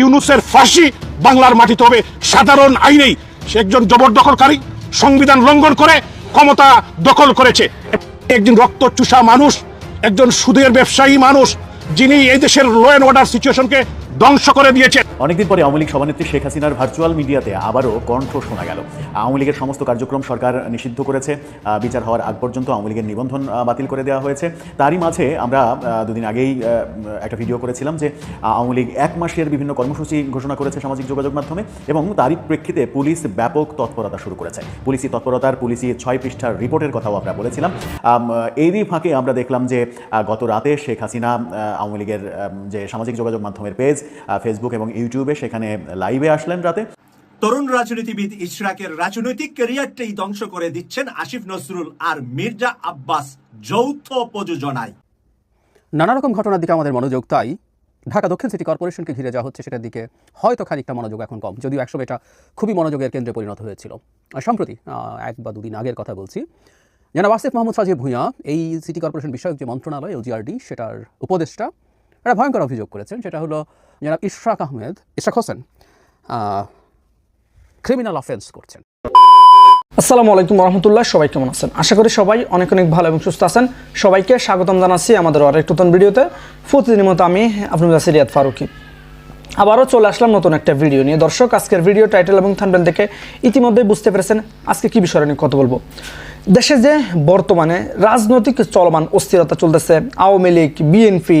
ইউনুসের ফাঁসি বাংলার মাটিতে হবে। সাধারণ আইনেই সে একজন জবরদখলকারী সংবিধান লঙ্ঘন করে ক্ষমতা দখল করেছে। একজন রক্ত চুষা মানুষ, একজন সুদের ব্যবসায়ী মানুষ, যিনি এই দেশের ল অ্যান্ড অর্ডার সিচুয়েশনকে ধ্বংস করে দিয়েছেন। অনেকদিন পরে আওয়ামী লীগ সভানেত্রী শেখ হাসিনার ভার্চুয়াল মিডিয়াতে আবারও কণ্ঠ শোনা গেল। আওয়ামী লীগের সমস্ত কার্যক্রম সরকার নিষিদ্ধ করেছে। বিচার হওয়ার আগ পর্যন্ত আওয়ামী লীগের নিবন্ধন বাতিল করে দেওয়া হয়েছে। তারই মাঝে আমরা দুদিন আগেই একটা ভিডিও করেছিলাম যে আওয়ামী লীগ এক মাসের বিভিন্ন কর্মসূচি ঘোষণা করেছে সামাজিক যোগাযোগ মাধ্যমে এবং তারই প্রেক্ষিতে পুলিশ ব্যাপক তৎপরতা শুরু করেছে। পুলিশি তৎপরতার পুলিশি ছয় পৃষ্ঠার রিপোর্টের কথাও আমরা বলেছিলাম। এরই ফাঁকে আমরা দেখলাম যে গত রাতে শেখ হাসিনা আওয়ামী লীগের যে সামাজিক যোগাযোগ মাধ্যমের পেজ ফেসবুক এবং ইউটিউবে সেখানে লাইভে আসলেন রাতে। তরুণ রাজনীতিবিদ ইশরাকের রাজনৈতিক ক্যারিয়ারটাই ধ্বংস করে দিচ্ছেন আসিফ নজরুল আর মির্জা আব্বাস যৌথ প্রযোজনায়। নানা রকম ঘটনার দিকে আমাদের মনোযোগ তাই ঢাকা দক্ষিণ সিটি কর্পোরেশনকে ঘিরে যা হচ্ছে সেটার দিকে হয়তো খানিকটা মনোযোগ এখন কম যদিও একসময় এটা খুবই মনোযোগের কেন্দ্রে পরিণত হয়েছিল। আর সম্প্রতি আহ, এক বা দুদিন আগের কথা বলছি জনাব আসিফ মোহাম্মদ সাজিব ভূঁইয়া এই সিটি কর্পোরেশন বিষয়ক যে মন্ত্রণালয় ওজিআরডি সেটার উপদেষ্টা একটা ভয়ঙ্কর অভিযোগ করেছেন সেটা হলো জনাব ইশরাক আহমেদ, ইশরাক হোসেন ক্রিমিনাল অফেন্স করছেন। আসসালামু আলাইকুম রহমতুল্লাহ, সবাই কেমন আছেন? আশা করি সবাই অনেক অনেক ভালো এবং সুস্থ আছেন। সবাইকে স্বাগতম জানাচ্ছি আমাদের আরেক নতুন ভিডিওতে। প্রতিদিনের মতো আমি আপনার কাছে রিয়াদ ফারুকি। আবারও চলে আসলাম নতুন একটা ভিডিও নিয়ে। দর্শক, আজকের ভিডিও টাইটেল এবং থাম্বনেল দেখে ইতিমধ্যেই বুঝতে পেরেছেন আজকে কি বিষয় নিয়ে কথা বলব। দেশে যে বর্তমানে রাজনৈতিক চলমান অস্থিরতা চলতেছে, আওয়ামী লীগ, বিএনপি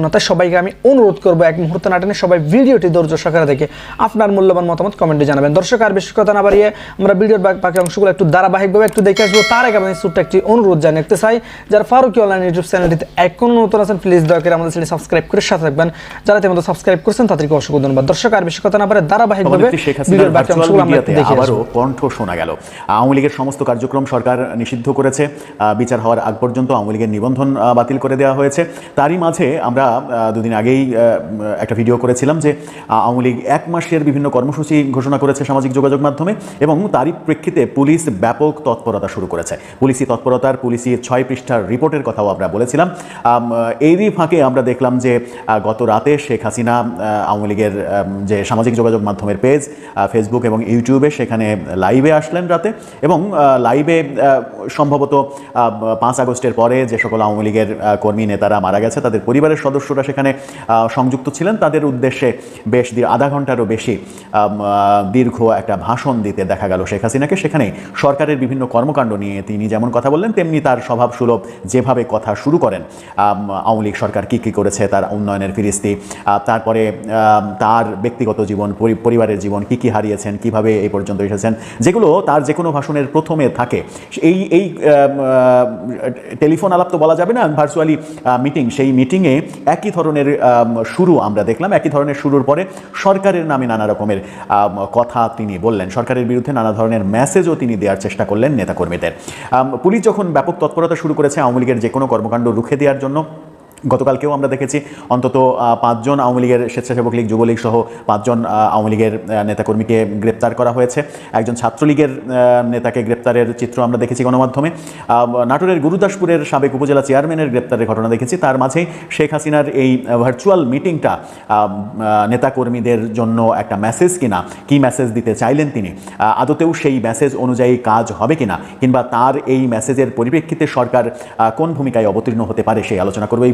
তাই সবাইকে আমি অনুরোধ করব এক মুহূর্তে নাটনে সবাই ভিডিওটি ধৈর্য সহকারে দেখে আপনার মূল্যবান মতামত কমেন্টে জানাবেন। দর্শক আর বেশি কথা না বাড়িয়ে আমরা ভিডিওর বাকি- অংশগুলো একটু ধারাবাহিকভাবে একটু দেখে আসব। তার আগে আমি ছোট্ট একটি অনুরোধ জানিয়ে রাখতে চাই যারা ফারুকি অনলাইন ইউটিউব চ্যানেলটিতে এখনও নতুন আছেন প্লিজ দয়া করে আমাদের চ্যানেল সাবস্ক্রাইব করে সাথে থাকবেন। যারা ইতিমধ্যে সাবস্ক্রাইব করেছেন তাদেরকে অসংখ্য ধন্যবাদ। দর্শক আর বেশি কথা না পারে ধারাবাহিকভাবে ভিডিওর বাকি অংশগুলো আমরা দেখে আবারও কণ্ঠ শোনা গেল। আওয়ামী লীগের সমস্ত কার্যক্রম সরকার নিষিদ্ধ করেছে। বিচার হওয়ার আগ পর্যন্ত আওয়ামী লীগের নিবন্ধন বাতিল করে দেওয়া হয়েছে। তারই মাঝে আমরা দুদিন আগেই একটা ভিডিও করেছিলাম যে আওয়ামী লীগ এক মাসের বিভিন্ন কর্মসূচি ঘোষণা করেছে সামাজিক যোগাযোগ মাধ্যমে এবং তারই প্রেক্ষিতে পুলিশ ব্যাপক তৎপরতা শুরু করেছে। পুলিশি তৎপরতার পুলিশি ছয় পৃষ্ঠার রিপোর্টের কথাও আমরা বলেছিলাম। এরই ফাঁকে আমরা দেখলাম যে গত রাতে শেখ হাসিনা আওয়ামী লীগের যে সামাজিক যোগাযোগ মাধ্যমের পেজ ফেসবুক এবং ইউটিউবে সেখানে লাইভে আসলেন রাতে এবং লাইভে সম্ভবত পাঁচ আগস্টের পরে যে সকল আওয়ামী লীগের কর্মী নেতারা মারা গেছে, তাদের পরিবারের সদস্যরা সেখানে সংযুক্ত ছিলেন। তাদের উদ্দেশ্যে বেশ আধা ঘন্টারও বেশি দীর্ঘ একটা ভাষণ দিতে দেখা গেল শেখ হাসিনাকে। সেখানে সরকারের বিভিন্ন কর্মকাণ্ড নিয়ে তিনি যেমন কথা বললেন, তেমনি তার স্বভাব সুলভ যেভাবে কথা শুরু করেন আওয়ামী লীগ সরকার কী কী করেছে, তার উন্নয়নের ফিরিস্তি তারপরে তার ব্যক্তিগত জীবন পরিবারের জীবন কী কী হারিয়েছেন, কীভাবে এই পর্যন্ত এসেছেন, যেগুলো তার যে কোনো ভাষণের প্রথমে থাকে। এই এই টেলিফোন আলাপ তো বলা যাবে না, ভার্চুয়ালি মিটিং, সেই মিটিংয়ে একই ধরনের শুরু আমরা দেখলাম। একই ধরনের শুরুর পরে সরকারের নামে নানা রকমের কথা তিনি বললেন। সরকারের বিরুদ্ধে নানা ধরনের মেসেজও তিনি দেওয়ার চেষ্টা করলেন নেতাকর্মীদের। পুলিশ যখন ব্যাপক তৎপরতা শুরু করেছে আওয়ামী লীগের যে কোনো কর্মকাণ্ড রুখে দেওয়ার জন্য গতকালকেও আমরা দেখেছি অন্তত পাঁচজন আওয়ামী লীগের স্বেচ্ছাসেবক লীগ, যুবলীগ সহ পাঁচজন আওয়ামী লীগের নেতাকর্মীকে গ্রেপ্তার করা হয়েছে। একজন ছাত্রলীগের নেতাকে গ্রেপ্তারের চিত্র আমরা দেখেছি গণমাধ্যমে। নাটোরের গুরুদাসপুরের সাবেক উপজেলা চেয়ারম্যানের গ্রেপ্তারের ঘটনা দেখেছি। তার মাঝেই শেখ হাসিনার এই ভার্চুয়াল মিটিংটা নেতাকর্মীদের জন্য একটা মেসেজ কিনা, কি মেসেজ দিতে চাইলেন তিনি আদতেও সেই মেসেজ অনুযায়ী কাজ হবে কিনা, কিংবা তার এই মেসেজের পরিপ্রেক্ষিতে সরকার কোন ভূমিকায় অবতীর্ণ হতে পারে সেই আলোচনা করব এই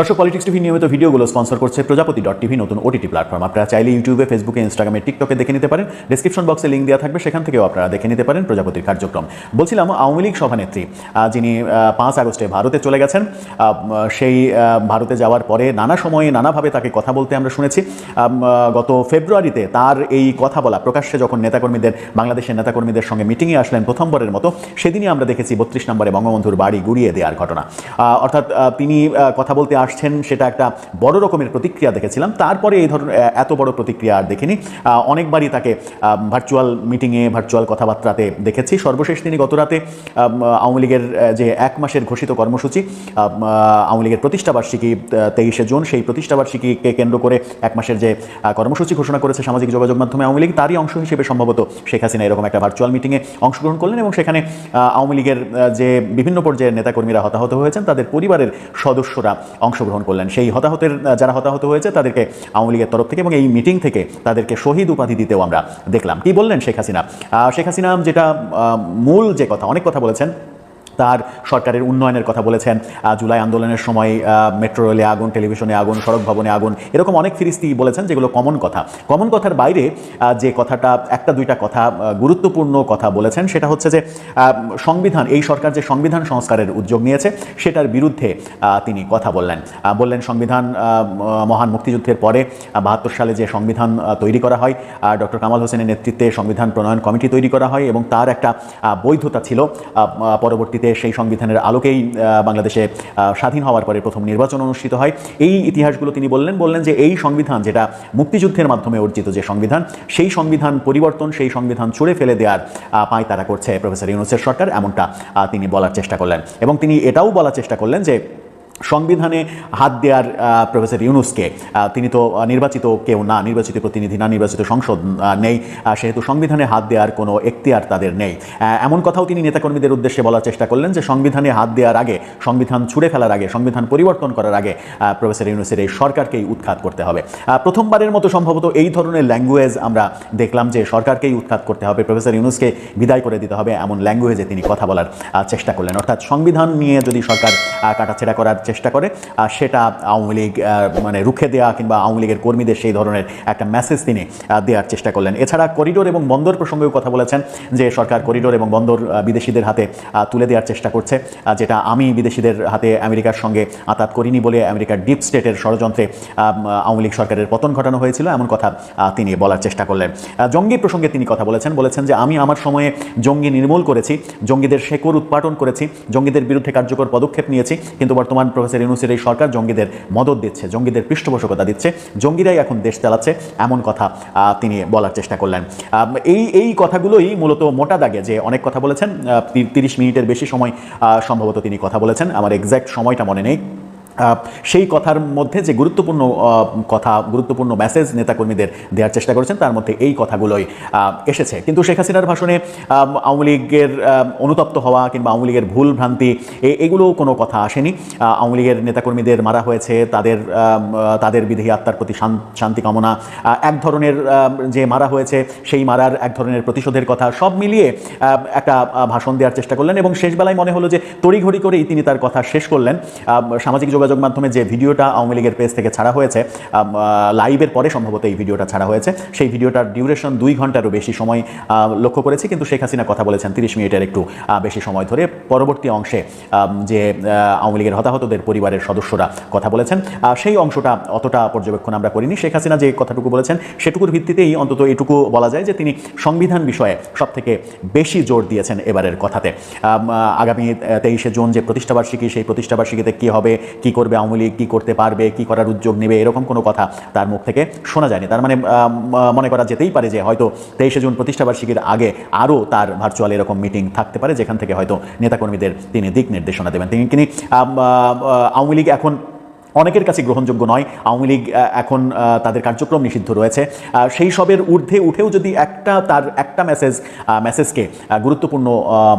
দর্শক পলিটিক্স টিভি নিয়মিত ভিডিওগুলো স্পন্সর করছে প্রজাপতি ডট টিভি নতুন ওটিটি প্ল্যাটফর্ম আপনারা চাইলে ইউটিউবে ফেসবুকে ইনস্টাগ্রামে টিকটকে দেখে নিতে পারেন। ডিসক্রিপশন বক্সে লিঙ্ক দেওয়া থাকবে, সেখান থেকেও আপনারা দেখে নিতে পারেন প্রজাপতির কার্যক্রম। বলছিলাম, আওয়ামী লীগ সভানেত্রী যিনি পাঁচ আগস্টে ভারতে চলে গেছেন সেই ভারতে যাওয়ার পরে নানা সময়ে নানাভাবে তাকে কথা বলতে আমরা শুনেছি। গত ফেব্রুয়ারিতে তার এই কথা বলা প্রকাশ্যে যখন নেতাকর্মীদের, বাংলাদেশের নেতাকর্মীদের সঙ্গে মিটিংয়ে আসলেন প্রথমবারের মতো, সেদিনই আমরা দেখেছি বত্রিশ নম্বরে বঙ্গবন্ধুর বাড়ি গুড়িয়ে দেওয়ার ঘটনা। অর্থাৎ তিনি কথা বলতে আসছেন, সেটা একটা বড় রকমের প্রতিক্রিয়া দেখেছিলাম। তারপরে এই ধরনের এত বড় প্রতিক্রিয়া আর দেখিনি। অনেকবারই তাকে ভার্চুয়াল মিটিংয়ে ভার্চুয়াল কথাবার্তাতে দেখেছি। সর্বশেষ তিনি গত রাতে আওয়ামী লীগের যে এক মাসের ঘোষিত কর্মসূচি আওয়ামী লীগের প্রতিষ্ঠাবার্ষিকী তেইশে জুন, সেই প্রতিষ্ঠাবার্ষিকীকে কেন্দ্র করে এক মাসের যে কর্মসূচি ঘোষণা করেছে সামাজিক যোগাযোগ মাধ্যমে আওয়ামী লীগ, তারই অংশ হিসেবে সম্ভবত শেখ হাসিনা এরকম একটা ভার্চুয়াল মিটিংয়ে অংশগ্রহণ করলেন এবং সেখানে আওয়ামী লীগের যে বিভিন্ন পর্যায়ের নেতাকর্মীরা হতাহত হয়েছেন, তাদের পরিবারের সদস্যরা অংশগ্রহণ করলেন। সেই হতাহতের যারা হতাহত হয়েছে, তাদেরকে আওয়ামী লীগের তরফ থেকে এবং এই মিটিং থেকে তাদেরকে শহীদ উপাধি দিতেও আমরা দেখলাম। কি বললেন শেখ হাসিনা? শেখ হাসিনা যেটা মূল যে কথা, অনেক কথা বলেছেন। তার সরকারের উন্নয়নের কথা বলেছেন জুলাই আন্দোলনের সময় মেট্রো রেলে আগুন, টেলিভিশনে আগুন, সড়ক ভবনে আগুন, এরকম অনেক ফিরিস্তি বলেছেন যেগুলো কমন কথা। কমন কথার বাইরে যে কথাটা, একটা দুইটা কথা গুরুত্বপূর্ণ কথা বলেছেন, সেটা হচ্ছে যে সংবিধান, এই সরকার যে সংবিধান সংস্কারের উদ্যোগ নিয়েছে, সেটার বিরুদ্ধে তিনি কথা বললেন। বললেন সংবিধান মহান মুক্তিযুদ্ধের পরে বাহাত্তর সালে যে সংবিধান তৈরি করা হয় ডক্টর কামাল হোসেনের নেতৃত্বে সংবিধান প্রণয়ন কমিটি তৈরি করা হয় এবং তার একটা বৈধতা ছিল পরবর্তীতে সেই সংবিধানের আলোকেই বাংলাদেশে স্বাধীন হওয়ার পরে প্রথম নির্বাচন অনুষ্ঠিত হয়। এই ইতিহাসগুলো তিনি বললেন বললেন যে এই সংবিধান যেটা মুক্তিযুদ্ধের মাধ্যমে অর্জিত যে সংবিধান, সেই সংবিধান পরিবর্তন, সেই সংবিধান ছুড়ে ফেলে দেওয়ার পায় তারা করছে প্রফেসর ইউনুসের সরকার, এমনটা তিনি বলার চেষ্টা করলেন। এবং তিনি এটাও বলার চেষ্টা করলেন যে সংবিধানে হাত দেওয়ার প্রফেসর ইউনুসকে তিনি তো নির্বাচিত কেউ না, নির্বাচিত প্রতিনিধি না, নির্বাচিত সংসদ নেই সেহেতু সংবিধানে হাত দেওয়ার কোনো এখতিয়ার তাদের নেই। এমন কথাও তিনি নেতাকর্মীদের উদ্দেশ্যে বলার চেষ্টা করলেন যে সংবিধানে হাত দেওয়ার আগে, সংবিধান ছুড়ে ফেলার আগে, সংবিধান পরিবর্তন করার আগে প্রফেসর ইউনুসের এই সরকারকেই উৎখাত করতে হবে। প্রথমবারের মতো সম্ভবত এই ধরনের ল্যাঙ্গুয়েজ আমরা দেখলাম যে সরকারকেই উৎখাত করতে হবে, প্রফেসর ইউনুসকে বিদায় করে দিতে হবে, এমন ল্যাঙ্গুয়েজে তিনি কথা বলার চেষ্টা করলেন। অর্থাৎ সংবিধান নিয়ে যদি সরকার কাটাছেড়া করার চেষ্টা করে আহ, সেটা আওয়ামী লীগ মানে রুখে দেওয়া কিংবা আওয়ামী লীগের কর্মীদের সেই ধরনের একটা মেসেজ তিনি দেওয়ার চেষ্টা করলেন। এছাড়া করিডোর এবং বন্দর প্রসঙ্গেও কথা বলেছেন যে সরকার করিডোর এবং বন্দর বিদেশিদের হাতে তুলে দেওয়ার চেষ্টা করছে যেটা আমি বিদেশিদের হাতে আমেরিকার সঙ্গে আতাত করিনি বলে আমেরিকার ডিপ স্টেটের ষড়যন্ত্রে আওয়ামী লীগ সরকারের পতন ঘটানো হয়েছিল এমন কথা তিনি বলার চেষ্টা করলেন। জঙ্গি প্রসঙ্গে তিনি কথা বলেছেন বলেছেন যে আমি আমার সময়ে জঙ্গি নির্মূল করেছি জঙ্গিদের শেকড় উৎপাদন করেছি জঙ্গিদের বিরুদ্ধে কার্যকর পদক্ষেপ নিয়েছি কিন্তু বর্তমান প্রফেসর ইউনুসের এই সরকার জঙ্গিদের মদত দিচ্ছে, জঙ্গিদের পৃষ্ঠপোষকতা দিচ্ছে, জঙ্গিরাই এখন দেশ চালাচ্ছে এমন কথা তিনি বলার চেষ্টা করলেন। এই এই কথাগুলোই মূলত মোটা দাগে যে অনেক কথা বলেছেন তিরিশ মিনিটের বেশি সময় সম্ভবত তিনি কথা বলেছেন। আমার এক্স্যাক্ট সময়টা মনে নেই। সেই কথার মধ্যে যে গুরুত্বপূর্ণ কথা, গুরুত্বপূর্ণ মেসেজ নেতাকর্মীদের দেওয়ার চেষ্টা করেছেন, তার মধ্যে এই কথাগুলোই এসেছে। কিন্তু শেখ হাসিনার ভাষণে আওয়ামী লীগের অনুতপ্ত হওয়া কিংবা আওয়ামী লীগের ভুল ভ্রান্তি এগুলো কোনো কথা আসেনি। আওয়ামী লীগের নেতাকর্মীদের মারা হয়েছে, তাদের তাদের বিদেহী আত্মার প্রতি শান্তি কামনা এক ধরনের যে মারা হয়েছে, সেই মারার এক ধরনের প্রতিশোধের কথা, সব মিলিয়ে একটা ভাষণ দেওয়ার চেষ্টা করলেন এবং শেষবেলায় মনে হলো যে তড়িঘড়ি করেই তিনি তার কথা শেষ করলেন। সামাজিক যোগাযোগ মাধ্যমে যে ভিডিওটা আওয়ামী লীগের পেজ থেকে ছাড়া হয়েছে লাইভের পরে সম্ভবত এই ভিডিওটা ছাড়া হয়েছে, সেই ভিডিওটার ডিউরেশন দুই ঘন্টারও বেশি সময় লক্ষ্য করেছি, কিন্তু শেখ হাসিনা কথা বলেছেন তিরিশ মিনিটের একটু বেশি সময় ধরে। পরবর্তী অংশে যে আওয়ামী লীগের হতাহতদের পরিবারের সদস্যরা কথা বলেছেন সেই অংশটা অতটা পর্যবেক্ষণ আমরা করিনি। শেখ হাসিনা যে কথাটুকু বলেছেন, সেটুকুর ভিত্তিতেই অন্তত এটুকু বলা যায় যে, তিনি সংবিধান বিষয়ে সব থেকে বেশি জোর দিয়েছেন এবারের কথাতে। আগামী তেইশে জুন যে প্রতিষ্ঠাবার্ষিকী, সেই প্রতিষ্ঠাবার্ষিকীতে কী হবে, কী করবে, আওয়ামী লীগ কী করতে পারবে, কী করার উদ্যোগ নেবে, এরকম কোনো কথা তার মুখ থেকে শোনা যায়নি। তার মানে মনে করা যেতেই পারে যে হয়তো তেইশে জুন প্রতিষ্ঠাবার্ষিকীর আগে আরও তার ভার্চুয়াল এরকম মিটিং থাকতে পারে, যেখান থেকে হয়তো নেতাকর্মীদের তিনি দিক নির্দেশনা দেবেন। তিনি আওয়ামী লীগ এখন অনেকের কাছে গ্রহণযোগ্য নয়। আওয়ামী লীগ এখন তাদের কার্যক্রম নিষিদ্ধ রয়েছে। সেই সবের ঊর্ধ্বে উঠেও যদি একটা তার একটা মেসেজ মেসেজকে গুরুত্বপূর্ণ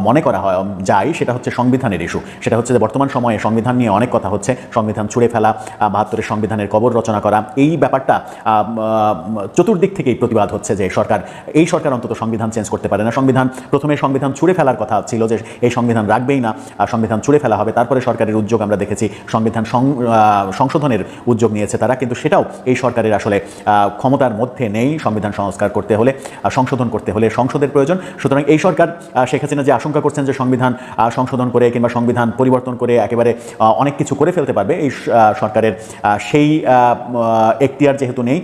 মনে করা হয় যায়, সেটা হচ্ছে সংবিধানের ইস্যু সেটা হচ্ছে যে বর্তমান সময়ে সংবিধান নিয়ে অনেক কথা হচ্ছে। সংবিধান ছুঁড়ে ফেলা বাহাত্তরের সংবিধানের কবর রচনা করা, এই ব্যাপারটা চতুর্দিক থেকেই প্রতিবাদ হচ্ছে যে সরকার, এই সরকার অন্তত সংবিধান চেঞ্জ করতে পারে না। সংবিধান, প্রথমে সংবিধান ছুঁড়ে ফেলার কথা ছিল যে এই সংবিধান রাখবেই না সংবিধান ছুঁড়ে ফেলা হবে। তারপরে সরকারের উদ্যোগ আমরা দেখেছি, সংবিধান সংশোধনের উদ্যোগ নিয়েছে তারা, কিন্তু সেটাও এই সরকারের আসলে ক্ষমতার মধ্যে নেই সংবিধান সংস্কার করতে হলে সংশোধন করতে হলে সংসদের প্রয়োজন। সুতরাং এই সরকার শেখ হাসিনা যে আশঙ্কা করছেন যে সংবিধান সংশোধন করে কিংবা সংবিধান পরিবর্তন করে একেবারে অনেক কিছু করে ফেলতে পারবে, এই সরকারের সেই এখতিয়ার যেহেতু নেই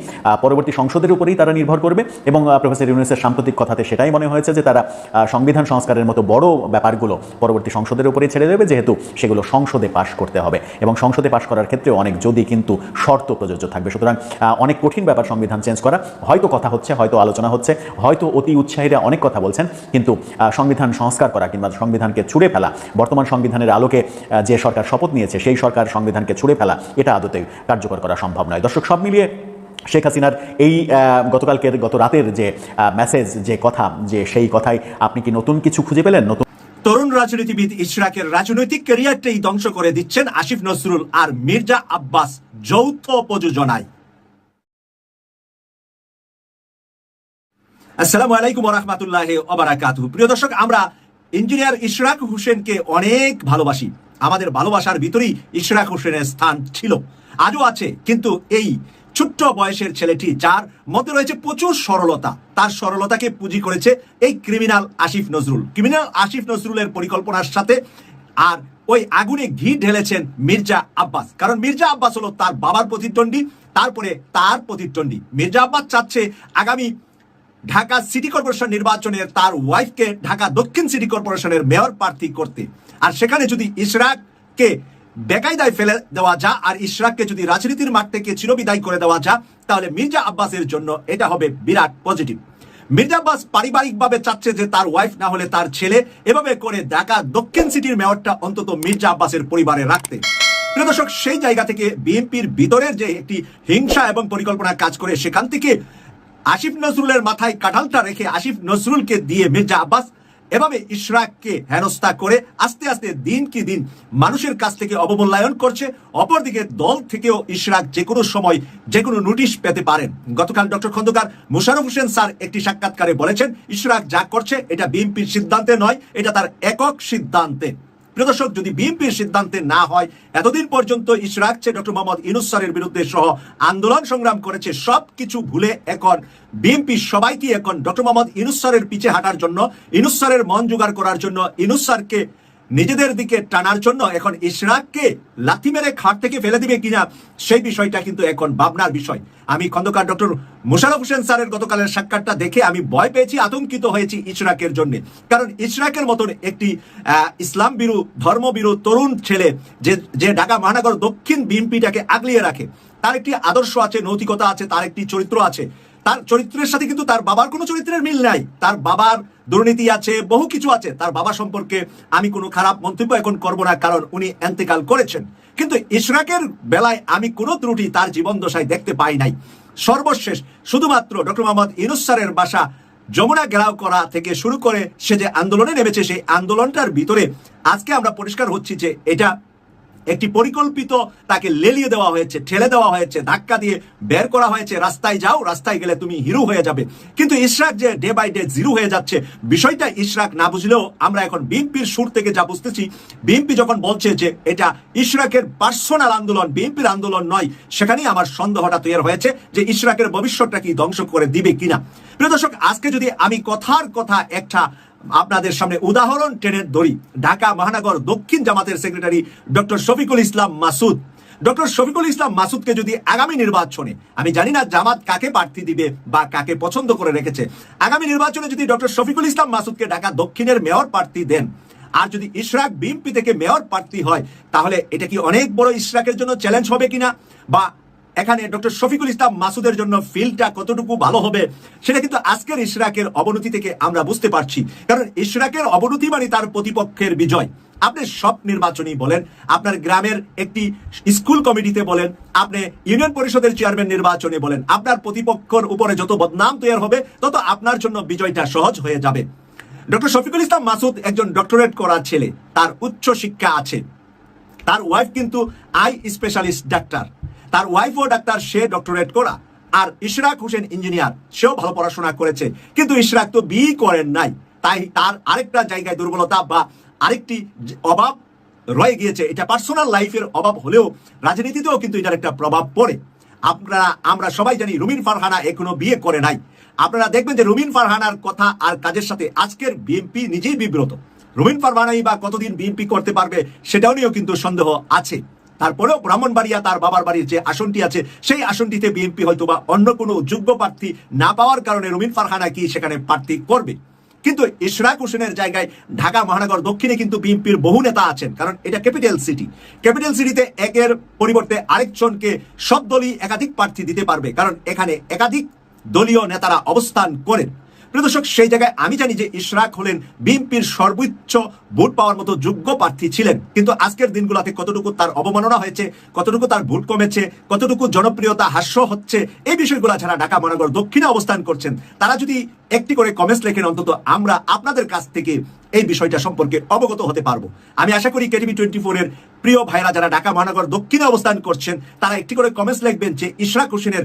পরবর্তী সংসদের উপরেই তারা নির্ভর করবে এবং প্রফেসর ইউনুসের সাম্প্রতিক কথাতে সেটাই মনে হয়েছে যে তারা সংবিধান সংস্কারের মতো বড় ব্যাপারগুলো পরবর্তী সংসদের উপরেই ছেড়ে দেবে, যেহেতু সেগুলো সংসদে পাশ করতে হবে এবং সংসদে পাশ করার ক্ষেত্রে অনেক যদি কিন্তু শর্ত প্রযোজ্য থাকবে। সুতরাং অনেক কঠিন ব্যাপার সংবিধান চেঞ্জ করা। হয়তো কথা হচ্ছে, হয়তো আলোচনা হচ্ছে, হয়তো অতি উৎসাহীরা অনেক কথা বলছেন, কিন্তু সংবিধান সংস্কার করা কিংবা সংবিধানকে ছুঁড়ে ফেলা, বর্তমান সংবিধানের আলোকে যে সরকার শপথ নিয়েছে, সেই সরকার সংবিধানকে ছুঁড়ে ফেলা, এটা আদতে কার্যকর করা সম্ভব নয়। দর্শক, সব মিলিয়ে শেখ হাসিনার এই গতকালকের, গত রাতের যে মেসেজ যে কথা, যে সেই কথায় আপনি কি নতুন কিছু খুঁজে পেলেন? নতুন তরুণ রাজনীতিবিদ ইশরাকের রাজনৈতিক ক্যারিয়ারটাই ধ্বংস করে দিচ্ছেন আসিফ নজরুল আর মির্জা আব্বাস যৌথ প্রযোজনায়। আসসালামু আলাইকুম রহমতুল্লাহ ওবারাকাতু প্রিয় দর্শক, আমরা ইঞ্জিনিয়ার ইশরাক হোসেনকে অনেক ভালোবাসি। আমাদের ভালোবাসার ভিতরেই ইশরাক হোসেনের স্থান ছিল। আজও আছে, কিন্তু এই ছোট্ট বয়সের ছেলেটি, যার মধ্যে রয়েছে প্রচুর সরলতা। তার সরলতাকে পুঁজি করেছে এই ক্রিমিনাল আসিফ নজরুল। ক্রিমিনাল আসিফ নজরুলের পরিকল্পনার সাথে আর ওই আগুনে ঘি ঢেলেছেন মির্জা আব্বাস। কারণ মির্জা আব্বাস হলো তার বাবার প্রতিদ্বন্দ্বী, তারপরে তার প্রতিদ্বন্দ্বী। মির্জা আব্বাস চাচ্ছে আগামী ঢাকা সিটি কর্পোরেশন নির্বাচনের তার ওয়াইফকে ঢাকা দক্ষিণ সিটি কর্পোরেশনের মেয়র প্রার্থী করতে। আর সেখানে যদি ইশরাককে বেকায়দায় ফেলে দেওয়া যা আর ইশরাককে যদি রাজনীতির মাঠ থেকে চিরবিদায় করে দেওয়া যা, তাহলে মির্জা আব্বাসের জন্য এটা হবে বিরাট পজিটিভ। মির্জা আব্বাস পারিবারিকভাবে চাচ্ছে যে তার ওয়াইফ না হলে তার ছেলে, এভাবে করে ঢাকা দক্ষিণ সিটির মেয়রটা অন্তত মির্জা আব্বাসের পরিবারে রাখতে। প্রিয় দর্শক, সেই জায়গা থেকে বিএনপির ভিতরের যে একটি হিংসা এবং পরিকল্পনা কাজ করে, সেখান থেকে আসিফ নজরুলের মাথায় কাঁঠালটা রেখে আসিফ নজরুলকে দিয়ে মির্জা আব্বাস এভাবে ইশরাককে হেনস্থা করে আস্তে আস্তে দিন কি দিন মানুষের কাছ থেকে অবমূল্যায়ন করছে। অপরদিকে দল থেকেও ইশরাক যে কোনো সময় যে কোনো নোটিশ পেতে পারেন। গতকাল ডক্টর খন্দকার মুশারফ হোসেন স্যার একটি সাক্ষাৎকারে বলেছেন, ইশরাক যা করছে এটা বিএনপির সিদ্ধান্তে নয়, এটা তার একক সিদ্ধান্তে। প্রিয় দর্শক যদি বিএনপির সিদ্ধান্তে না হয়, এতদিন পর্যন্ত ইশরাকছে ডক্টর মোহাম্মদ ইনুস স্যারের বিরুদ্ধে সহ আন্দোলন সংগ্রাম করেছে সব কিছু ভুলে এখন বিএনপি সবাইকে এখন ডক্টর মোহাম্মদ ইনুস স্যারের পিছে হাঁটার জন্য ইনুস স্যারের মন জোগাড় করার জন্য ইনুসারকে নিজেদের দিকে টানার জন্য এখন ইশরাককে লাথি মেরে খাট থেকে ফেলে দিবে কিনা, সেই বিষয়টা কিন্তু এখন ভাবনার বিষয়। আমি খন্দকার ডক্টর মুশারফ হোসেন স্যারের গতকালের সাক্ষাৎটা দেখে আমি ভয় পেয়েছি, আতঙ্কিত হয়েছি ইশরাকের জন্য। কারণ ইশরাকের মতন একটি ইসলাম বিরু ধর্মবিরু তরুণ ছেলে যে যে ঢাকা মহানগর দক্ষিণ বিএনপিটাকে আগলিয়ে রাখে, তার একটি আদর্শ আছে, নৈতিকতা আছে, তার একটি চরিত্র আছে। তার চরিত্রের সাথে কিন্তু তার বাবার কোনো চরিত্রের মিল নাই। তার বাবার দুর্নীতি আছে, বহু কিছু আছে। তার বাবা সম্পর্কে আমি কোনো খারাপ মন্তব্য এখন করব না, কারণ উনি এন্তেকাল করেছেন। কিন্তু ইশরাকের বেলায় আমি কোনো ত্রুটি তার জীবন দশায় দেখতে পাই নাই। সর্বশেষ, শুধুমাত্র ডক্টর মোহাম্মদ ইনুস স্যারের বাসা যমুনা ঘেরাও করা থেকে শুরু করে সে যে আন্দোলনে নেমেছে, সেই আন্দোলনটার ভিতরে আজকে আমরা পরিষ্কার হচ্ছি যে এটা একটি পরিকল্পিত তাকে লেলিয়ে দেওয়া হয়েছে, ঠেলে দেওয়া হয়েছে, ধাক্কা দিয়ে বের করা হয়েছে, রাস্তায় যাও, রাস্তায় গেলে তুমি হিরো হয়ে যাবে। কিন্তু ইশরাক যে ডে বাই ডে জিরো হয়ে যাচ্ছে, বিষয়টা ইশরাক না বুঝলেও আমরা এখন বিএনপির সুর থেকে যা বুঝতেছি, বিএনপি যখন বলছে যে এটা ইশরাকের পার্সোনাল আন্দোলন, বিএনপির আন্দোলন নয়, সেখানেই আমার সন্দেহটা তৈরি হয়েছে যে ইশরাকের ভবিষ্যৎটা কি ধ্বংস করে দিবে কিনা। প্রিয় দর্শক, আজকে যদি আমি কথার কথা একটা আপনাদের সামনে উদাহরণ টেনে ধরি। ঢাকা মহানগর দক্ষিণ জামাতের secretary doctor Shafiqul Islam Masud. Doctor Shafiqul Islam মাসুদকে যদি আগামী নির্বাচনে, আমি জানি না জামাত কাকে প্রার্থী দিবে বা কাকে পছন্দ করে রেখেছে, আগামী নির্বাচনে যদি ডক্টর শফিকুল ইসলাম মাসুদকে ঢাকা দক্ষিণের মেয়র প্রার্থী দেন, আর যদি ইশরাক বিএনপি থেকে মেয়র প্রার্থী হয়, তাহলে এটা কি অনেক বড় ইশরাকের জন্য চ্যালেঞ্জ হবে কিনা? বা এখানে ডক্টর শফিকুল ইসলাম মাসুদের জন্য ফিল্ডটা কতটুকু ভালো হবে, সেটা কিন্তু আজকের ইশরাকের অবনতি থেকে আমরা বুঝতে পারছি। কারণ ইশরাকের অবনতি মানে তার প্রতিপক্ষের বিজয়। আপনি সব নির্বাচনী বলেন, আপনার গ্রামের একটি স্কুল কমিটিতে বলেন, আপনি ইউনিয়ন পরিষদের চেয়ারম্যান নির্বাচনে বলেন, আপনার প্রতিপক্ষের উপরে যত বদনাম তৈরি হবে, তত আপনার জন্য বিজয়টা সহজ হয়ে যাবে। ডক্টর শফিকুল ইসলাম মাসুদ একজন ডক্টরেট করা ছেলে, তার উচ্চ শিক্ষা আছে। তার ওয়াইফ কিন্তু আই স্পেশালিস্ট ডাক্তার তার ওয়াইফও ডাক্তার সে ডক্টরেট করা। আর ইশরাক হোসেন ইঞ্জিনিয়ার সেও ভালো পড়াশোনা করেছে। কিন্তু ইশরাক তো বি করেন নাই। তাই তার আরেকটা জায়গায় দুর্বলতা বা আরেকটি অভাব রয়ে গিয়েছে। এটা পার্সোনাল লাইফের অভাব হলেও রাজনীতিতেও কিন্তু এটার একটা প্রভাব পড়ে। আপনারা, আমরা সবাই জানি রুমিন ফারহানা এখনও বিয়ে করে নাই। আপনারা দেখবেন যে রুমিন ফারহানার কথা আর কাজের সাথে আজকের বিএনপি নিজেই বিব্রত। রুমিন ফারহানাই বা কতদিন বিএনপি করতে পারবে, সেটাও নিয়েও কিন্তু সন্দেহ আছে। তারপরেও ব্রাহ্মণবাড়িয়া তার বাবার বাড়ির যে আসনটি আছে, সেই আসনটিতে বিএনপি হয়তো বা অন্য কোনো যোগ্য প্রার্থী না পাওয়ার কারণে রুমিন ফারহানা কি সেখানে প্রার্থী করবে? কিন্তু ইশরাক হোসেনের জায়গায় ঢাকা, মহানগর দক্ষিণে কিন্তু বিএনপির বহু নেতা আছেন, কারণ এটা ক্যাপিটাল সিটি। ক্যাপিটাল সিটিতে একের পরিবর্তে আরেকজনকে সব দলই একাধিক প্রার্থী দিতে পারবে, কারণ এখানে একাধিক দলীয় নেতারা অবস্থান করেন। প্রিয় দর্শক, সেই জায়গায় আমি জানি যে ইশরাক হলেন বিএনপির সর্বোচ্চ ভোট পাওয়ার মতো যোগ্য প্রার্থী ছিলেন। কিন্তু আজকের দিনগুলোতে কতটুকু তার অবমাননা হয়েছে, কতটুকু তার ভোট কমেছে, কতটুকু জনপ্রিয়তা হাস্য হচ্ছে, এই বিষয়গুলো যারা ঢাকা মহানগর দক্ষিণে অবস্থান করছেন। তারা যদি একটি করে কমেন্টস লেখেন, অন্তত আমরা আপনাদের কাছ থেকে এই বিষয়টা সম্পর্কে অবগত হতে পারব। আমি আশা করি কেটিভি টোয়েন্টি ফোরের প্রিয় ভাইরা যারা ঢাকা মহানগর দক্ষিণে অবস্থান করছেন, তারা একটি করে কমেন্টস লিখবেন যে ইশরাক হোসেনের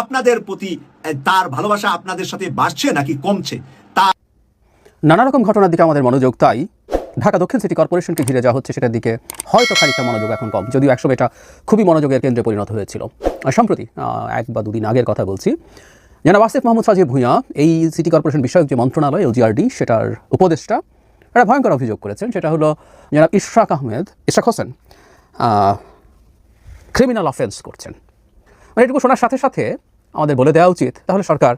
আপনাদের প্রতি তার ভালোবাসা আপনাদের সাথে বাড়ছে নাকি কমছে? তা নানা রকম ঘটনার দিকে আমাদের মনোযোগ তাই ঢাকা দক্ষিণ সিটি কর্পোরেশনকে ঘিরে যা হচ্ছে সেটার দিকে হয়তো খানিকটা মনোযোগ এখন কম, যদিও একসময় এটা খুবই মনোযোগের কেন্দ্রে পরিণত হয়েছিল। সম্প্রতি এক বা দুদিন আগের কথা বলছি। জনাব আসিফ মাহমুদ সাজিব ভূঁইয়া, এই সিটি কর্পোরেশন বিষয়ক যে মন্ত্রণালয় এলজিআরডি সেটার উপদেষ্টা একটা ভয়ঙ্কর অভিযোগ করেছেন, সেটা হলো জনাব ইশরাক আহমেদ, ইশরাক হোসেন ক্রিমিনাল অফেন্স করছেন। মানে এটুকু শোনার সাথে সাথে আমাদের বলে দেওয়া উচিত, তাহলে সরকার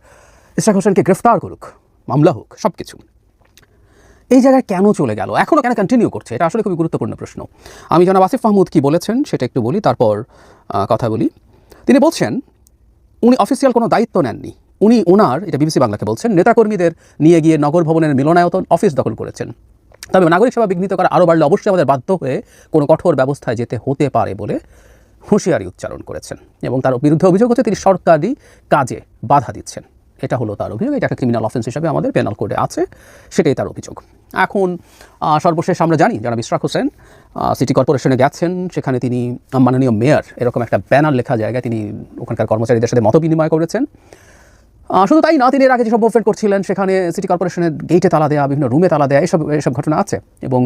ইশরাক হোসেনকে গ্রেফতার করুক, মামলা হোক সব কিছু এই জায়গায় কেন চলে গেল? এখনও কেন কন্টিনিউ করছে? এটা আসলে খুবই গুরুত্বপূর্ণ প্রশ্ন। আমি জনাব আসিফ মাহমুদ কি বলেছেন, সেটা একটু বলি, তারপর কথা বলি। তিনি বলছেন, উনি অফিসিয়াল কোনো দায়িত্ব নেননি। উনি ওনার এটা বিবিসি বাংলাকে বলছেন, নেতাকর্মীদের নিয়ে গিয়ে নগর ভবনের মিলনায়তন অফিস দখল করেছেন। তবে নাগরিক সেবা বিঘ্নিত করা আরও বাড়লে অবশ্যই আমাদের বাধ্য হয়ে কোনো কঠোর ব্যবস্থায় যেতে হতে পারে বলে হুঁশিয়ারি উচ্চারণ করেছেন এবং তার বিরুদ্ধে অভিযোগ হচ্ছে তিনি সরকারি কাজে বাধা দিচ্ছেন। এটা হলো তার অভিযোগ, এটা একটা ক্রিমিনাল অফেন্স হিসাবে আমাদের পেনাল কোডে আছে, সেটাই তার অভিযোগ। এখন সর্বশেষ আমরা জানি যারা ইশরাক হোসেন সিটি কর্পোরেশনে গেছেন, সেখানে তিনি মাননীয় মেয়র, এরকম একটা ব্যানার লেখা জায়গায় তিনি ওখানকার কর্মচারীদের সাথে মত বিনিময় করেছেন। শুধু তাই না, তিনি এর আগে যেসব মুভমেন্ট করছিলেন, সেখানে সিটি কর্পোরেশনের গেটে তালা দেওয়া বিভিন্ন রুমে তালা দেওয়া এসব এসব ঘটনা আছে। এবং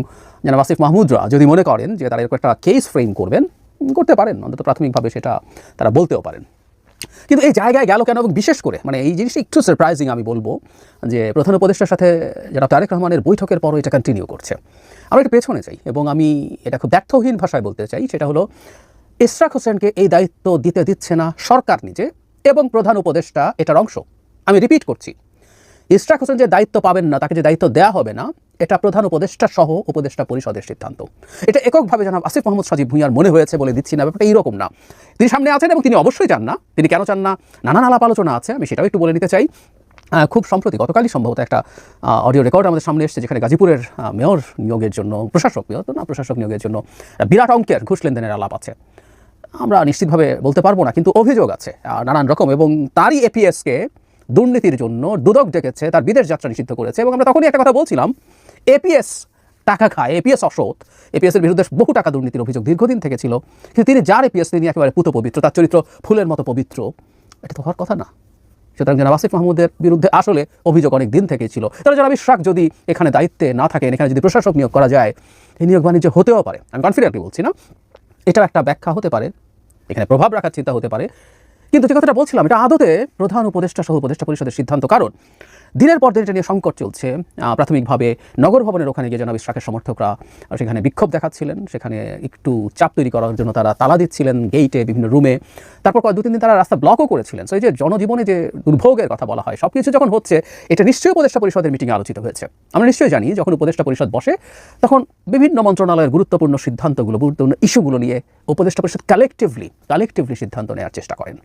জানাব আসিফ মাহমুদরা যদি মনে করেন যে তারা এরকম একটা কেস ফ্রেম করবেন, করতে পারেন, অন্তত প্রাথমিকভাবে সেটা তারা বলতেও পারেন। কিন্তু এই জায়গায় গেল কেন? এবং বিশেষ করে মানে এই জিনিসটা একটু সারপ্রাইজিং আমি বলব, যে প্রধান উপদেষ্টার সাথে যারা তারেক রহমানের বৈঠকের পরও এটা কন্টিনিউ করছে। আমরা একটু পেছনে চাই এবং আমি এটা খুব ব্যর্থহীন ভাষায় বলতে চাই, সেটা হলো, ইশরাক হোসেনকে এই দায়িত্ব দিতে দিচ্ছে না সরকার নিজে এবং প্রধান উপদেষ্টা এটার অংশ। আমি রিপিট করছি। ইশরাক হোসেন যে দায়িত্ব পাবেন না, তাকে যে দায়িত্ব দেওয়া হবে না, এটা প্রধান উপদেষ্টা সহ উপদেষ্টা পরিষদের সিদ্ধান্ত। এটা এককভাবে জানাব আসিফ মোহাম্মদ সাজিব ভুঁইয়ার মনে হয়েছে বলে দিচ্ছি না, ব্যাপারটা এইরকম না। তিনি সামনে আছেন এবং তিনি অবশ্যই চান না। তিনি কেন চান না? নানান আলাপ আলোচনা আছে, আমি সেটাও একটু বলে নিতে চাই। খুব সম্প্রতি, গতকালই সম্ভবত একটা অডিও রেকর্ড আমাদের সামনে এসেছে, যেখানে গাজীপুরের মেয়র নিয়োগের জন্য, প্রশাসক, মেয়র না, প্রশাসক নিয়োগের জন্য, বিরাট অঙ্কের ঘুষ লেনদেনের আলাপ আছে। আমরা নিশ্চিতভাবে বলতে পারব না, কিন্তু অভিযোগ আছে নানান রকম এবং তারই এপিএসকে দুর্নীতির জন্য দুদক ডেকেছে, তার বিদেশ যাত্রা নিষিদ্ধ করেছে এবং আমরা তখনই একটা কথা বলছিলাম, এপিএস টাকা খায়, এপিএস অসৎ এপিএস এর বিরুদ্ধে বহু টাকা দুর্নীতির অভিযোগ দীর্ঘদিন থেকে ছিল, কিন্তু তিনি যার এপিএস তিনি একেবারে পুত পবিত্র, তার চরিত্র ফুলের মতো পবিত্র, এটা তো হওয়ার কথা না। সুতরাং জনাব আসিফ মাহমুদের বিরুদ্ধে আসলে অভিযোগ অনেক দিন থেকে ছিল। তাহলে জনাব ইশরাক যদি এখানে দায়িত্বে না থাকেন, এখানে যদি প্রশাসক নিয়োগ করা যায়, এই নিয়োগ বাণিজ্য হতেও পারে, আমি কনফিডেন্টলি বলছি না। এটাও একটা ব্যাখ্যা হতে পারে, এখানে প্রভাব রাখার চিন্তা হতে পারে। কিন্তু যে কথাটা বলছিলাম, এটা আদতে প্রধান উপদেষ্টা সহ উপদেষ্টা পরিষদের সিদ্ধান্ত কারণ। দিনের পর দিন এটা নিয়ে সংকট চলছে। প্রাথমিকভাবে নগর ভবনের ওখানে গিয়ে জনাব ইশরাকের সমর্থকরা সেখানে বিক্ষোভ দেখাচ্ছিলেন। সেখানে একটু চাপ তৈরি করার জন্য তারা তালা দিচ্ছিলেন গেইটে বিভিন্ন রুমে তারপর দু তিন দিন তারা রাস্তা ব্লকও করেছিলেন। সো এই যে জনজীবনে যে দুর্ভোগের কথা বলা হয় সব কিছু যখন হচ্ছে, এটা নিশ্চয়ই উপদেষ্টা পরিষদের মিটিংয়ে আলোচিত হয়েছে। আমরা নিশ্চয়ই জানি, যখন উপদেষ্টা পরিষদ বসে, তখন বিভিন্ন মন্ত্রণালয়ের গুরুত্বপূর্ণ সিদ্ধান্তগুলো, গুরুত্বপূর্ণ ইস্যুগুলো নিয়ে উপদেষ্টা পরিষদ কালেকটিভলি কালেকটিভলি সিদ্ধান্ত নেওয়ার চেষ্টা করেন।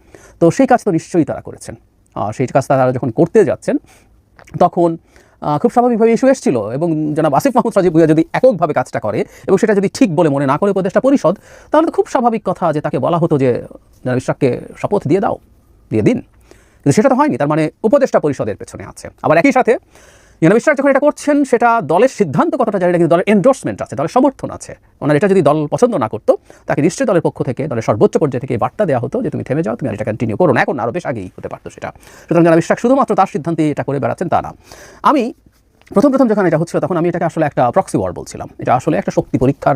তো সেই কাজ তো নিশ্চয়ই তারা করেছেন। সেই কাজ তারা যখন করতে যাচ্ছেন তখন খুব স্বাভাবিকভাবে ইস্যু এসেছিল এবং জনাব আসিফ মাহমুদ সাজিব ভুইয়া যদি এককভাবে কাজটা করে এবং সেটা যদি ঠিক বলে মনে না করে উপদেষ্টা পরিষদ, তাহলে খুব স্বাভাবিক কথা যে তাকে বলা হতো যে, জনাব ইশরাককে শপথ দিয়ে দাও, দিয়ে দিন। কিন্তু সেটা তো হয়নি, তার মানে উপদেষ্টা পরিষদের পেছনে আছে। আবার একই সাথে জনাব ইশরাক যখন এটা করছেন, সেটা দলের সিদ্ধান্ত কতটা জানি কিন্তু দলের এন্ডোর্সমেন্ট আছে, দলের সমর্থন আছে। ওনার এটা যদি দল পছন্দ না করতো, তাকে নিশ্চয়ই দলের পক্ষ থেকে, দলের সর্বোচ্চ পর্যায়ে থেকে বার্তা দেওয়া হতো যে, তুমি থেমে যাও, তুমি আর এটা কন্টিনিউ করো না। এখন আরও বেশ আগেই হতে পারতো সেটা। সুতরাং জনাব ইশরাক শুধুমাত্র তার সিদ্ধান্তে এটা করে বেড়াচ্ছেন তা না। আমি প্রথম প্রথম যখন এটা হচ্ছিল, তখন আমি এটাকে আসলে একটা প্রক্সি ওয়ার বলছিলাম। এটা আসলে একটা শক্তি পরীক্ষার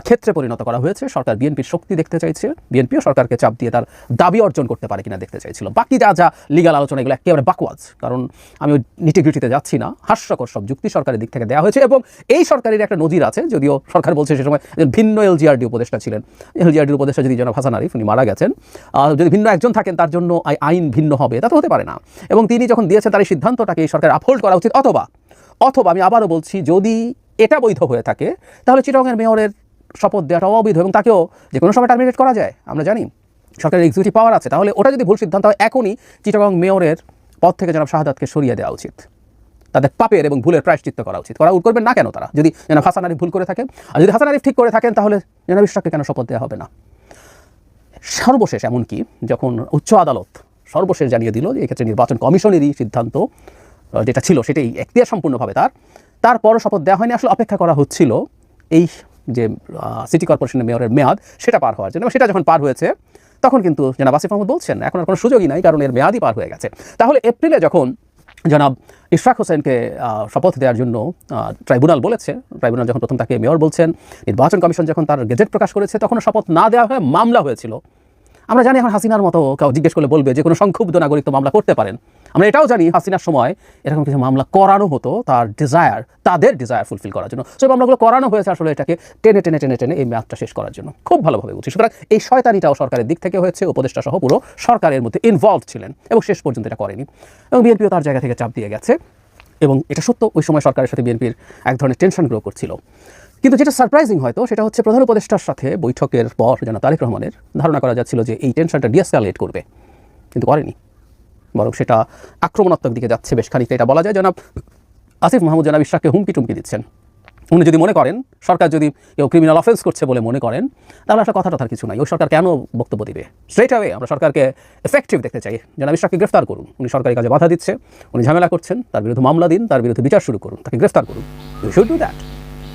ক্ষেত্রে পরিণত করা হয়েছে। সরকার বিএনপির শক্তি দেখতে চাইছে। বিএনপিও সরকারকে চাপ দিয়ে তার দাবি অর্জন করতে পারে কিনা দেখতে চাইছিল। বাকি যা যা লিগাল আলোচনা, এগুলো একেবারে বাকওয়াজ কারণ আমি ওই নিটিগ্রিটিতে যাচ্ছি না। হাস্যকর সব যুক্তি সরকারের দিক থেকে দেওয়া হয়েছে এবং এই সরকারের একটা নজির আছে। যদিও সরকার বলছে সে সময় ভিন্ন এলজিআরডি উপদেষ্টা ছিলেন। এলজিআরডির উপদেষ্টা যদি জনাব হাসান আরিফ, উনি মারা গেছেন যদি ভিন্ন একজন থাকেন, তার জন্য আই- আইন ভিন্ন হবে। তা তো হতে পারে না। এবং তিনি যখন দিয়েছেন, তার এই সিদ্ধান্তটাকে এই সরকার আপহোল্ড করা উচিত, অথবা অথবা আমি আবারও বলছি, যদি এটা বৈধ হয়ে থাকে, তাহলে চিটগংয়ের মেয়রের শপথ দেওয়াটা অবৈধ এবং তাকেও যে কোনো সময় টার্মিনেট করা যায়, আমরা জানি। সরকারের এক্সিকিউটিভ পাওয়ার আছে। তাহলে ওটা যদি ভুল সিদ্ধান্ত হয়, এখনই চিটগং মেয়রের পদ থেকে জনাব শাহাদাতকে সরিয়ে দেওয়া উচিত। তাদের পাপের এবং ভুলের প্রায়শ্চিত্ত করা উচিত। করা করবেন না কেন তারা? যদি জনাব হাসান আরিফ ভুল করে থাকেন আর যদি হাসান আরিফ ঠিক করে থাকেন, তাহলে জনাব ইশরাককে কেন শপথ দেওয়া হবে না? সর্বশেষ এমনকি যখন উচ্চ আদালত সর্বশেষ জানিয়ে দিল যে এক্ষেত্রে নির্বাচন কমিশনেরই সিদ্ধান্ত যেটা ছিল সেটাই এখতিয়ার সম্পূর্ণভাবে তার। তারপরও শপথ দেওয়া হয়নি, আসলে অপেক্ষা করা হচ্ছিল এই যে সিটি কর্পোরেশনের মেয়রের মেয়াদ, সেটা পার হওয়ার জন্য। সেটা যখন পার হয়েছে, তখন কিন্তু জনাব আসিফ মাহমুদ বলছেন, এখন আর কোনো সুযোগই নাই, কারণ এর মেয়াদই পার হয়ে গেছে। তাহলে এপ্রিলে যখন জনাব ইশরাক হোসেনকে শপথ দেওয়ার জন্য ট্রাইব্যুনাল বলেছে, ট্রাইব্যুনাল যখন প্রথম তাকে মেয়র বলছেন, নির্বাচন কমিশন যখন তার গেজেট প্রকাশ করেছে তখন শপথ না দেওয়া হয়ে মামলা হয়েছিল। আমরা জানি এখন হাসিনার মতো কেউ জিজ্ঞেস করলে বলবে যে কোনো সংক্ষুব্ধ নাগরিক তো মামলা করতে পারেন। আমরা এটাও জানি হাসিনার সময় এরকম কিছু মামলা করানো হতো, তার ডিজায়ার তাদের ডিজায়ার ফুলফিল করার জন্য। সেই মামলাগুলো করানো হয়েছে আসলে এটাকে টেনে টেনে টেনে টেনে এই ম্যাথটা শেষ করার জন্য। খুব ভালোভাবে বুঝছি সুতরাং এই শয়তানিটাও সরকারের দিক থেকে হয়েছে, উপদেষ্টা সহ পুরো সরকারের মধ্যে ইনভলভ ছিলেন এবং শেষ পর্যন্ত এটা করেনি। এবং বিএনপিও তার জায়গা থেকে চাপ দিয়ে গেছে। এবং এটা সত্য, ওই সময় সরকারের সাথে বিএনপির এক ধরনের টেনশন গ্রো করছিল। কিন্তু যেটা সারপ্রাইজিং হয়তো, সেটা হচ্ছে প্রধান উপদেষ্টার সাথে বৈঠকের পর যেন তারেক রহমানের ধারণা করা যাচ্ছিল যে এই টেনশনটা ডিএসকালেট করবে। কিন্তু করেনি। বরং সেটা আক্রমণাত্মক দিকে যাচ্ছে বেশ খানিকটা। এটা বলা যায় জনাব আসিফ মাহমুদ জনাব ইশরাককে হুমকি টুমকি দিচ্ছেন। উনি যদি মনে করেন, সরকার যদি কেউ ক্রিমিনাল অফেন্স করছে বলে মনে করেন, তাহলে আসলে কথা টথার কিছু নাই। ওই সরকার কেন বক্তব্য দিবে? স্ট্রেট অ্যাওয়ে আমরা সরকারকে এফেক্টিভ দেখতে চাই। জনাব ইশরাককে গ্রেফতার করুন। উনি সরকারি কাজে বাধা দিচ্ছে, উনি ঝামেলা করছেন, তার বিরুদ্ধে মামলা দিন, তার বিরুদ্ধে বিচার শুরু করুন, তাকে গ্রেফতার করুন। You should do that